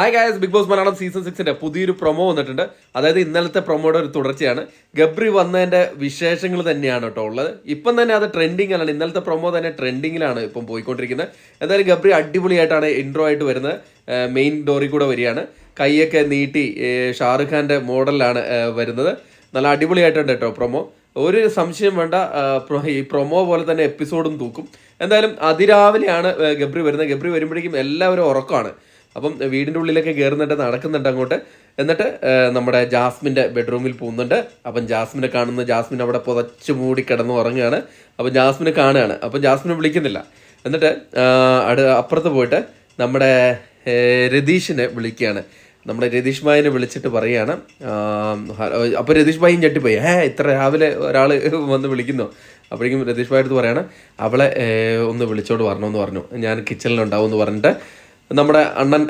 Hi guys Bigg Boss Malayalam season സിക്സിന്റെ പുതിയൊരു promo വന്നിട്ടുണ്ട്. അതായത് ഇന്നലത്തെ പ്രൊമോയുടെ ഒരു തുടർച്ചയാണ്. ഗബ്രി വന്നതിന്റെ വിശേഷങ്ങൾ തന്നെയാണ് കേട്ടോ ഉള്ളത്. ഇപ്പം തന്നെ അത് ട്രെൻഡിങ് ആണ് ഇന്നലത്തെ പ്രൊമോ തന്നെ ട്രെൻഡിങ്ങിലാണ് ഇപ്പം പോയിക്കൊണ്ടിരിക്കുന്നത്. എന്തായാലും ഗബ്രി അടിപൊളിയായിട്ടാണ് ഇൻട്രോ ആയിട്ട് വരുന്നത്. മെയിൻ ഡോറിൽ കൂടെ വരികയാണ്. കൈയൊക്കെ നീട്ടി ഷാറുഖ് ഖാന്റെ മോഡലിലാണ് വരുന്നത്. നല്ല അടിപൊളിയായിട്ടുണ്ട് കേട്ടോ പ്രൊമോ ഒരു സംശയം വേണ്ട ഈ പ്രൊമോ പോലെ തന്നെ എപ്പിസോഡും തൂക്കും. എന്തായാലും അതിരാവിലെയാണ് ഗബ്രി വരുന്നത്. ഗബ്രി വരുമ്പോഴേക്കും എല്ലാവരും ഉറക്കമാണ്. അപ്പം വീടിന്റെ ഉള്ളിലൊക്കെ കയറുന്നുണ്ട് നടക്കുന്നുണ്ട് അങ്ങോട്ട്. എന്നിട്ട് നമ്മുടെ ജാസ്മിന്റെ ബെഡ്റൂമിൽ പോകുന്നുണ്ട്. അപ്പം ജാസ്മിനെ കാണുന്ന ജാസ്മിൻ അവിടെ പുതച്ച് മൂടി കിടന്ന് ഉറങ്ങുകയാണ്. അപ്പം ജാസ്മിനെ കാണുകയാണ്. അപ്പം ജാസ്മിനെ വിളിക്കുന്നില്ല. എന്നിട്ട് അട് അപ്പുറത്ത് പോയിട്ട് നമ്മുടെ രതീഷിനെ വിളിക്കുകയാണ്. നമ്മുടെ രതീഷ് ഭായിനെ വിളിച്ചിട്ട് പറയാണ് അപ്പോൾ രതീഷ് ഭായും ഞെട്ടിപ്പോയി. ഏ ഇത്ര രാവിലെ ഒരാൾ വന്ന് വിളിക്കുന്നു. അപ്പോഴേക്കും രതീഷ് ഭായി അടുത്ത് പറയുകയാണ് അവളെ ഒന്ന് വിളിച്ചോട് വരണമെന്ന് പറഞ്ഞു. ഞാൻ കിച്ചണിലുണ്ടാവും എന്ന് പറഞ്ഞിട്ട് നമ്മുടെ അണ്ണൻ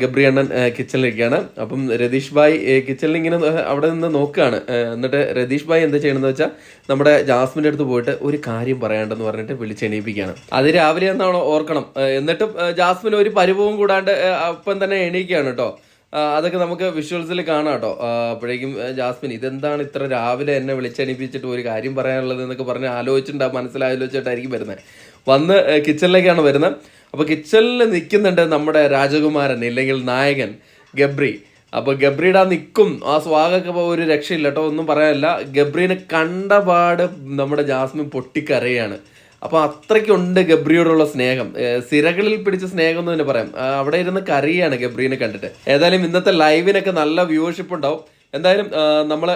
ഗബ്രി അണ്ണൻ കിച്ചണിലിരിക്കുകയാണ്. അപ്പം രതീഷ് ഭായ് കിച്ചണിൽ ഇങ്ങനെ അവിടെ നിന്ന് നോക്കുകയാണ്. എന്നിട്ട് രതീഷ് ഭായ് എന്താ ചെയ്യണമെന്ന് വെച്ചാൽ നമ്മുടെ ജാസ്മിന്റെ അടുത്ത് പോയിട്ട് ഒരു കാര്യം പറയാണ്ടെന്ന് പറഞ്ഞിട്ട് വിളിച്ചെണീപ്പിക്കുകയാണ് അത് രാവിലെ എന്നാണോ ഓർക്കണം. എന്നിട്ടും ജാസ്മിൻ ഒരു പരിഭവം കൂടാണ്ട് അപ്പം തന്നെ എണീക്കുകയാണ് കേട്ടോ. അതൊക്കെ നമുക്ക് വിഷ്വൽസിൽ കാണാം കേട്ടോ. അപ്പോഴേക്കും ജാസ്മിൻ ഇതെന്താണ് ഇത്ര രാവിലെ എന്നെ വിളിച്ചണിപ്പിച്ചിട്ട് ഒരു കാര്യം പറയാനുള്ളത് എന്നൊക്കെ പറഞ്ഞ് ആലോചിച്ചിട്ടുണ്ടാവും മനസ്സിലാലോചിച്ചിട്ടായിരിക്കും വരുന്നത് വന്ന് കിച്ചണിലേക്കാണ് വരുന്നത്. അപ്പോൾ കിച്ചണിൽ നിൽക്കുന്നുണ്ട് നമ്മുടെ രാജകുമാരൻ ഇല്ലെങ്കിൽ നായകൻ ഗബ്രി. അപ്പോൾ ഗബ്രിയുടെ ആ നിൽക്കും ആ സ്വാഗൊക്കെ ഒരു രക്ഷയില്ല കേട്ടോ ഒന്നും പറയാനില്ല. ഗബ്രീനെ കണ്ടപാട് നമ്മുടെ ജാസ്മിൻ പൊട്ടിക്കരയാണ്. അപ്പോൾ അത്രയ്ക്കുണ്ട് ഗബ്രിയോടുള്ള സ്നേഹം. സിരകളിൽ പിടിച്ച സ്നേഹം എന്ന് തന്നെ പറയാം. അവിടെ ഇരുന്ന് കറിയാണ് ഗബ്രീനെ കണ്ടിട്ട്. ഏതായാലും ഇന്നത്തെ ലൈവിനൊക്കെ നല്ല വ്യൂവർഷിപ്പ് ഉണ്ടാവും. എന്തായാലും നമ്മൾ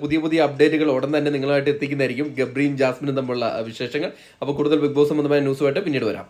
പുതിയ പുതിയ അപ്ഡേറ്റുകൾ ഉടൻ തന്നെ നിങ്ങളുമായിട്ട് എത്തിക്കുന്നതായിരിക്കും ഗബ്രിയും ജാസ്മിനും തമ്മിലുള്ള വിശേഷങ്ങൾ. അപ്പോൾ കൂടുതൽ ബിഗ് ബോസ് സംബന്ധമായ ന്യൂസുമായിട്ട് പിന്നീട് വരാം.